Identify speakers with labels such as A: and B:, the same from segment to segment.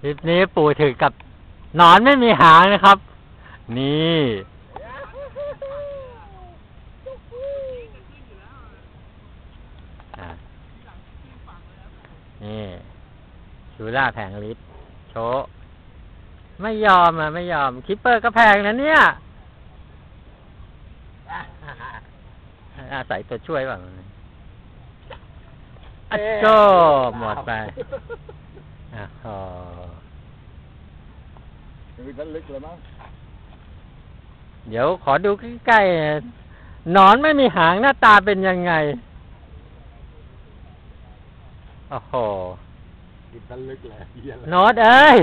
A: คลิปนี้ปู่ถือกับหนอนไม่มีหางนะครับ นี่ นี่ชูล่าแผงลิตรโชไม่ยอมอะ ไม่ยอม คิปเปอร์ก็แพงนะเนี่ยอาศัยตัวช่วยบ้างอัจโจหมดไป อะอ๋อ
B: คือนั้นลึกเลยมั้ง
A: เดี๋ยวขอดูใกล้ๆหนอนไม่มีหางหน้าตาเป็นยังไง โอ้โห
B: คือนั้นลึกเลยเหี้ยเลย
A: โน้ตเอ้ย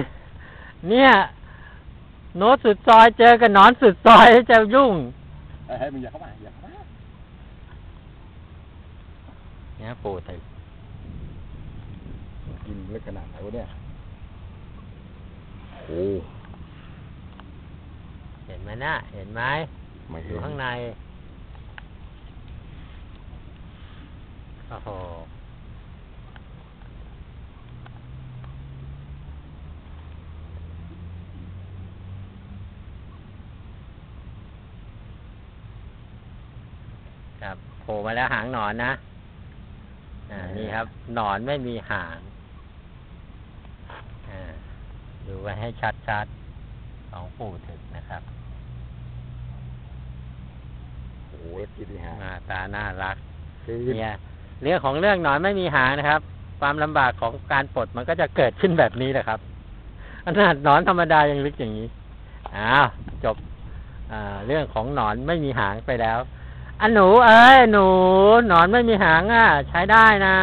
A: เนี่ย โน้ตสุดซอยเจอกับหนอนสุดซอยจะยุ่ง
B: เอ้ยให้มึงอย่าเข้ามาอย่าเข้ามา
A: เนี่ยปู่ติ
B: กิ นลึกขนาดไหนวะเนี่ยโอ้
A: เห็นไหมนะเห็นไหม
B: ไม่
A: อ
B: เห็
A: ยู่
B: น
A: ข้างในโอ้โหครับโผล่มาแล้วหางหนอนนะอ่านี่ครับ หนอนไม่มีหางอ่า ดูไว้ให้ชัดๆของปู่ถึกนะครับ
B: โอ้โหแล้วกินที่หา
A: หน้าตาน่ารัก
B: คือ
A: เนี่ยเรื่องของเรื่องหนอนไม่มีหางนะครับ ความลำบากของการปลดมันก็จะเกิดขึ้นแบบนี้แหละครับขนาดหนอนธรรมดายังลึกอย่างนี้อ้าวจบอ่าเรื่องของหนอนไม่มีหางไปแล้วอันหนู เอ้ยหนู หนอนไม่มีหางอะ ใช้ได้นะ